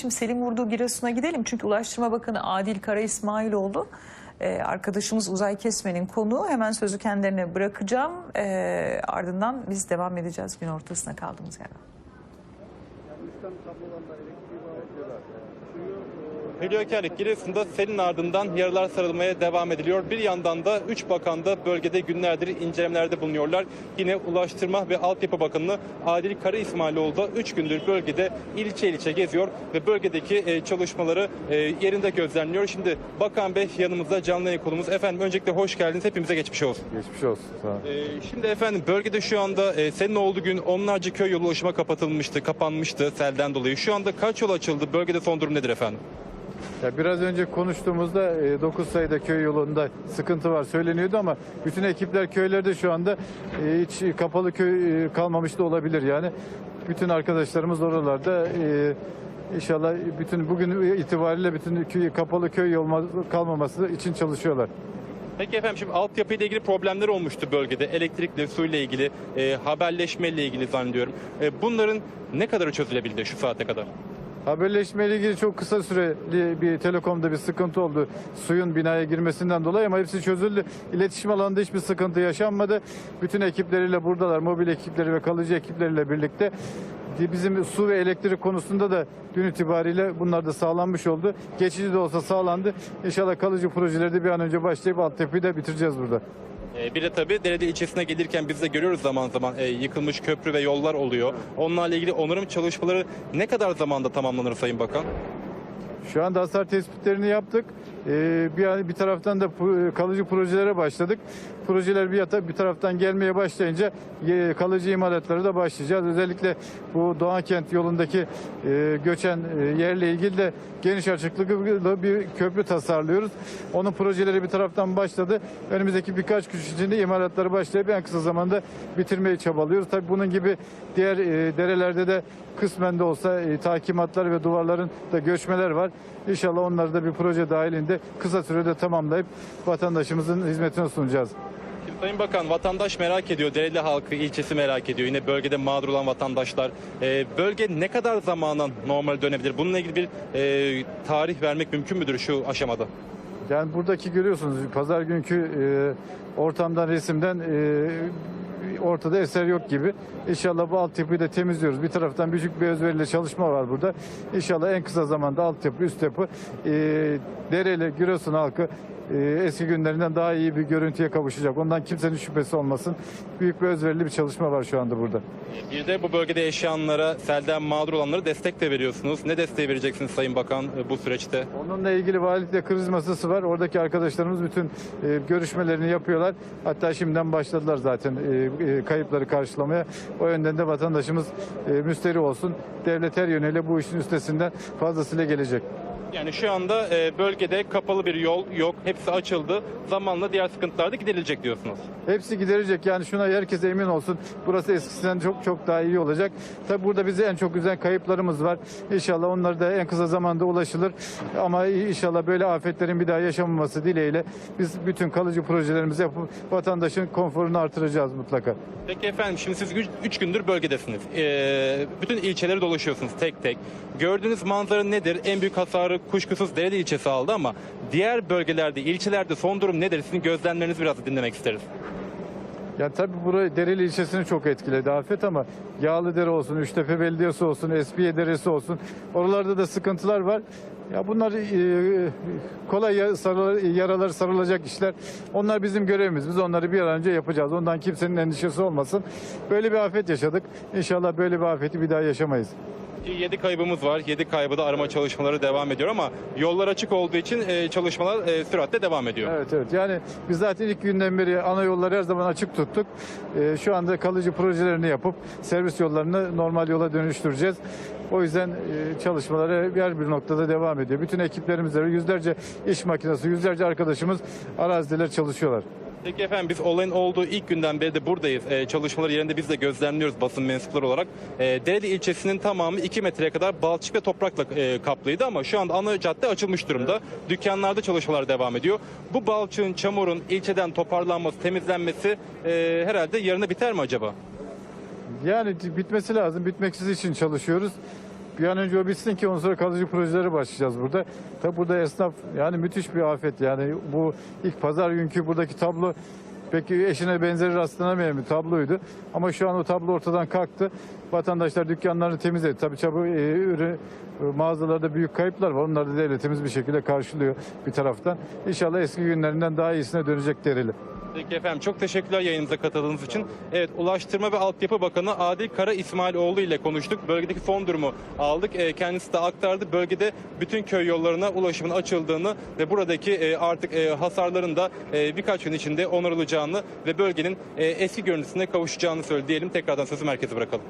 Şimdi Selim vurduğu Giresun'a gidelim. Çünkü Ulaştırma Bakanı Adil Kara İsmailoğlu e, arkadaşımız Uzay Kesmen'in konuğu. Hemen sözü kendilerine bırakacağım. E, ardından biz devam edeceğiz gün ortasına kaldığımız yerden. Hülyakarlık Giresun'da selin ardından yaralar sarılmaya devam ediliyor. Bir yandan da 3 bakan da bölgede günlerdir incelemelerde bulunuyorlar. Yine Ulaştırma ve Altyapı Bakanı Adil Kara İsmailoğlu da 3 gündür bölgede ilçe ilçe geziyor ve bölgedeki e, çalışmaları e, yerinde gözlemliyor. Şimdi Bakan Bey yanımızda canlı yayın konumuz. Efendim öncelikle hoş geldiniz. Hepimize geçmiş olsun. Geçmiş olsun. Sağ ol. Ee, Şimdi efendim bölgede şu anda e, senin olduğu gün onlarca köy yolu ulaşıma kapatılmıştı, kapanmıştı selden dolayı. Şu anda kaç yol açıldı? Bölgede son durum nedir efendim? Ya biraz önce konuştuğumuzda 9 sayıda köy yolunda sıkıntı var söyleniyordu ama bütün ekipler köylerde şu anda e, hiç kapalı köy e, kalmamış da olabilir yani. Bütün arkadaşlarımız oralarda e, inşallah bütün bugün itibariyle bütün köy, kapalı köy olma, kalmaması için çalışıyorlar. Peki efendim şimdi altyapıyla ilgili problemler olmuştu bölgede. Elektrikle, suyla ilgili, e, haberleşmeyle ilgili zannediyorum. E, bunların ne kadarı çözülebildi şu saate kadar? Haberleşme ile ilgili çok kısa süreli bir telekomda bir sıkıntı oldu. Suyun binaya girmesinden dolayı ama hepsi çözüldü. İletişim alanında hiçbir sıkıntı yaşanmadı. Bütün ekipleriyle buradalar. Mobil ekipleri ve kalıcı ekipleriyle birlikte. Bizim su ve elektrik konusunda da dün itibariyle bunlar da sağlanmış oldu. Geçici de olsa sağlandı. İnşallah kalıcı projeleri de bir an önce başlayıp altyapıyı da bitireceğiz burada. E, bir de tabii Derede ilçesine gelirken biz de görüyoruz zaman zaman e, yıkılmış köprü ve yollar oluyor. Onlarla ilgili onarım çalışmaları ne kadar zamanda tamamlanır Sayın Bakan? Şu anda hasar tespitlerini yaptık. Ee, bir, bir taraftan da kalıcı projelere başladık. Projeler bir, yata, bir taraftan gelmeye başlayınca e, kalıcı imalatlara da başlayacağız. Özellikle bu Doğankent yolundaki e, göçen e, yerle ilgili de geniş açıklıklı bir köprü tasarlıyoruz. Onun projeleri bir taraftan başladı. Önümüzdeki birkaç gün içinde imalatları başlayıp en kısa zamanda bitirmeyi çabalıyoruz. Tabii bunun gibi diğer derelerde de kısmen de olsa takimatlar ve duvarların da göçmeler var. İnşallah onları da bir proje dahilinde kısa sürede tamamlayıp vatandaşımızın hizmetine sunacağız. Sayın Bakan vatandaş merak ediyor, Dereli halkı ilçesi merak ediyor. Yine bölgede mağdur olan vatandaşlar. E, bölge ne kadar zamana normal dönebilir? Bununla ilgili bir e, tarih vermek mümkün müdür şu aşamada? Yani buradaki görüyorsunuz pazar günkü e, ortamdan resimden e, ortada eser yok gibi. İnşallah bu altyapıyı da temizliyoruz. Bir taraftan büyük bir özveriyle çalışma var burada. İnşallah en kısa zamanda altyapı, üst yapı e, Dereli, Giresun halkı e, eski günlerinden daha iyi bir görüntüye kavuşacak. Ondan kimsenin şüphesi olmasın. Büyük bir özverili bir çalışma var şu anda burada. Bir de bu bölgede yaşayanlara, selden mağdur olanlara destek de veriyorsunuz. Ne desteği vereceksiniz Sayın Bakan e, bu süreçte? Onunla ilgili valilikle kriz masası var. Oradaki arkadaşlarımız bütün e, görüşmelerini yapıyorlar. Hatta şimdiden başladılar zaten e, kayıpları karşılamaya. O yönden de vatandaşımız e, müsteri olsun. Devlet her yönüyle bu işin üstesinden fazlasıyla gelecek. Yani şu anda e, bölgede kapalı bir yol yok. Hepsi açıldı. Zamanla diğer sıkıntılar da giderilecek diyorsunuz. Hepsi giderecek. Yani şuna herkes emin olsun. Burası eskisinden çok çok daha iyi olacak. Tabi burada bizi en çok üzen kayıplarımız var. İnşallah onlar da en kısa zamanda ulaşılır. Ama inşallah böyle afetlerin bir daha yaşanmaması dileğiyle biz bütün kalıcı projelerimizi yapıp vatandaşın konforunu artıracağız mutlaka. Peki efendim şimdi siz 3 gündür bölgedesiniz. E, bütün ilçeleri dolaşıyorsunuz tek tek. Gördüğünüz manzara nedir? En büyük hasarı kuşkusuz Dereli ilçesi aldı ama diğer bölgelerde, ilçelerde son durum nedir? Sizin gözlemlerinizi biraz dinlemek isteriz. Ya tabii burayı Dereli ilçesini çok etkiledi afet ama Yağlıdere olsun, Üçtepe Belediyesi olsun, Espiye Deresi olsun oralarda da sıkıntılar var. Ya bunlar e, kolay yaralar sarılacak işler. Onlar bizim görevimiz. Biz onları bir an önce yapacağız. Ondan kimsenin endişesi olmasın. Böyle bir afet yaşadık. İnşallah böyle bir afeti bir daha yaşamayız. 7 kaybımız var. 7 kaybı arama çalışmaları devam ediyor ama yollar açık olduğu için e, çalışmalar e, süratle devam ediyor. Evet evet. Yani biz zaten ilk günden beri ana yolları her zaman açık tuttuk. Ee, şu anda kalıcı projelerini yapıp servis yollarını normal yola dönüştüreceğiz. O yüzden e, çalışmaları her bir noktada devam ediyor. Bütün ekiplerimizle yüzlerce iş makinesi, yüzlerce arkadaşımız arazideler çalışıyorlar. Peki efendim biz olayın olduğu ilk günden beri de buradayız. E, çalışmaları yerinde biz de gözlemliyoruz basın mensupları olarak. E, Dereli ilçesinin tamamı 2 metreye kadar balçık ve toprakla e, kaplıydı ama şu anda ana cadde açılmış durumda. Dükkanlarda çalışmalar devam ediyor. Bu balçığın, çamurun ilçeden toparlanması, temizlenmesi e, herhalde yarına biter mi acaba? Yani bitmesi lazım. Bitmeksiz için çalışıyoruz. Bir an önce o bitsin ki ondan sonra kalıcı projelere başlayacağız burada. Tabi burada esnaf yani müthiş bir afet yani bu ilk pazar günkü buradaki tablo pek eşine benzeri rastlanamayan bir tabloydu. Ama şu an o tablo ortadan kalktı. Vatandaşlar dükkanlarını temizledi. Tabii çabuk e, ürün, e, mağazalarda büyük kayıplar var. Onları da devletimiz bir şekilde karşılıyor bir taraftan. İnşallah eski günlerinden daha iyisine dönecek dereli. Peki efendim çok teşekkürler yayınımıza katıldığınız için. Evet Ulaştırma ve Altyapı Bakanı Adil Kara İsmailoğlu ile konuştuk. Bölgedeki son durumu aldık. E, kendisi de aktardı. Bölgede bütün köy yollarına ulaşımın açıldığını ve buradaki e, artık e, hasarların da e, birkaç gün içinde onarılacağını ve bölgenin e, eski görüntüsüne kavuşacağını söyledi diyelim. Tekrardan sözü merkeze bırakalım.